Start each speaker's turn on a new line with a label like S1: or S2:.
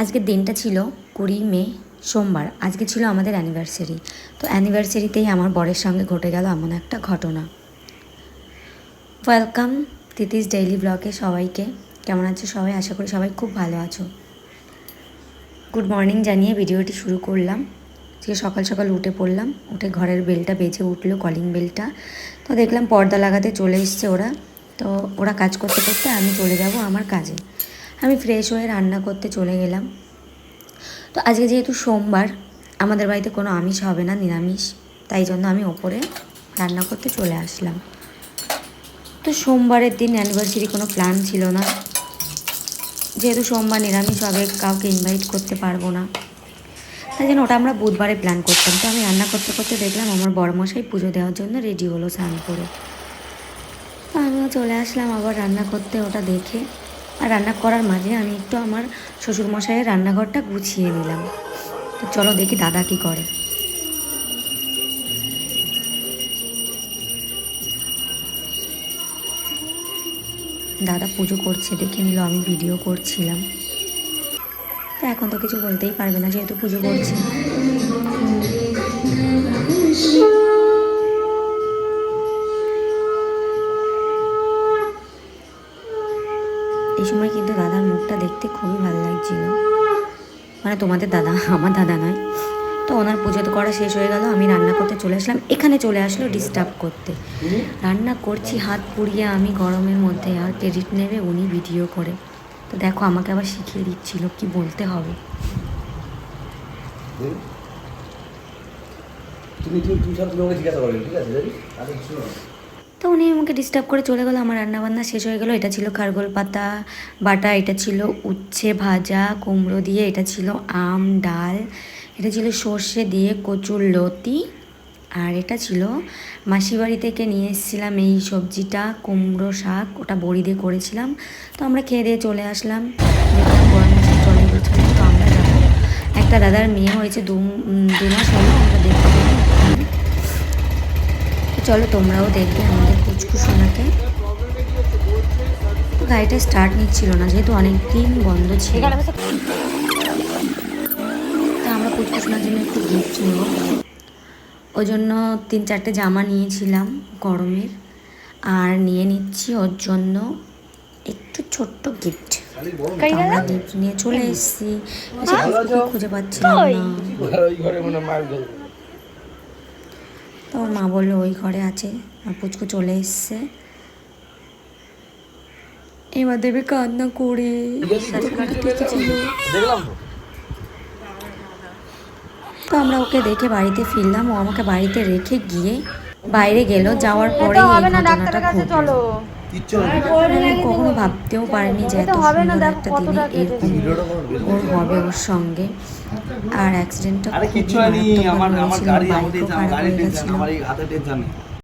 S1: আজকের দিনটা ছিল কুড়ি মে, সোমবার। আজকে ছিল আমাদের অ্যানিভার্সারি তো অ্যানিভার্সারিতেই আমার বরের সঙ্গে ঘটে গেল এমন একটা ঘটনা। ওয়েলকাম তিতিস ডেইলি ব্লগে সবাইকে। কেমন আছো সবাই? আশা করি সবাই খুব ভালো আছো। গুড মর্নিং জানিয়ে ভিডিওটি শুরু করলাম। আজকে সকাল সকাল উঠে পড়লাম, উঠে ঘরের বেলটা বেজে উঠল কলিং বেলটা তো দেখলাম পর্দা লাগাতে চলে এসছে ওরা। তো ওরা কাজ করতে করতে আমি চলে যাব আমার কাজে। আমি ফ্রেশ হয়ে রান্না করতে চলে গেলাম। তো আজকে যেহেতু সোমবার, আমাদের বাড়িতে কোনো আমিষ হবে না, নিরামিষ। তাই জন্য আমি ওপরে রান্না করতে চলে আসলাম। তো সোমবারের দিন অ্যানিভার্সারি কোনো প্ল্যান ছিল না। যেহেতু সোমবার নিরামিষ হবে, কাউকে ইনভাইট করতে পারব না। তাই জন্য ওটা আমরা বুধবারে প্ল্যান করতাম। তো আমি রান্না করতে করতে দেখলাম আমার বড়মশাই পুজো দেওয়ার জন্য রেডি হলো স্নান করে। আমিও চলে আসলাম আবার রান্না করতে ওটা দেখে। আর রান্না করার মাঝে আমি একটু আমার শ্বশুরমশাইয়ের রান্নাঘরটা গুছিয়ে নিলাম। তো চলো দেখি দাদা কি করে। দাদা পুজো করছে, দেখে নিল আমি ভিডিও করছিলাম। তো এখন তো কিছু বলতেই পারবে না, যেহেতু পুজো করছে। এই সময় কিন্তু দাদার মুখটা দেখতে খুবই ভালো লাগছিল। মানে তোমাদের দাদা, আমার দাদা নয়। তো ওনার পুজো করা শেষ হয়ে গেল, আমি রান্না করতে চলে আসলাম। এখানে চলে আসলো ডিস্টার্ব করতে। রান্না করছি, হাত পুড়িয়ে আমি গরমের মধ্যে আর ক্রেডিট নেবে উনি ভিডিও করে। তো দেখো, আমাকে আবার শিখিয়ে দিচ্ছিল কি বলতে হবে।
S2: তুমি তুমি তুমি সব তুমি জিজ্ঞাসা করবে ঠিক আছে আরে শুনো
S1: তো উনি আমাকে ডিস্টার্ব করে চলে গেলো, আমার রান্নাবান্না শেষ হয়ে গেলো। এটা ছিল খারগোল পাতা, বাটা, এটা ছিল উচ্ছে ভাজা, কুমড়ো দিয়ে এটা ছিল আম, ডাল, এটা ছিল সর্ষে দিয়ে কচুর লতি, আর এটা ছিল মাসিবাড়ি থেকে নিয়ে এসেছিলাম এই সবজিটা, কুমড়ো শাক, ওটা বড়ি দিয়ে করেছিলাম। তো আমরা খেয়ে দিয়ে চলে আসলাম। আমরা একটা দাদার মেয়ে হয়েছে দু দু মাস হলো, আমরা দেখতে চলো তোমরাও দেখবে আমাদের কুচকুসোনাকে তো গাড়িটা স্টার্ট নিচ্ছিল না যেহেতু অনেক দিন বন্ধ ছিল। তা আমরা কুচকুসোনার জন্য একটু গিফট নেব। ওই জন্য তিন চারটে জামা নিয়েছিলাম গরমের। আর নিয়ে নিচ্ছি ওর জন্য একটু ছোট্ট গিফট আমরা গিফট নিয়ে চলে এসেছি। খুঁজে পাচ্ছিলাম না
S2: ওই ঘরে মনে মার গেল
S1: তো ওর মা বলল ওই ঘরে আছে। আর পুচকু চলে এসছে। এবার দেবে কান্না করে।
S2: তো
S1: আমরা ওকে দেখে বাড়িতে ফিরলাম। ও আমাকে বাড়িতে রেখে গিয়ে বাইরে গেল যাওয়ার পরে এই ঘটনাটা ঘটলো। কখনো ভাবতেও পারেনি যে এত সুন্দর একটা দিনে এরকম ওর হবে ওর সঙ্গে। আর অ্যাক্সিডেন্টটা
S2: আরে
S1: খুবই
S2: হয়নি
S1: মারাত্মক
S2: আমার আমার
S1: হয়েছিল হয়ে
S2: টেনশন
S1: গেছিল।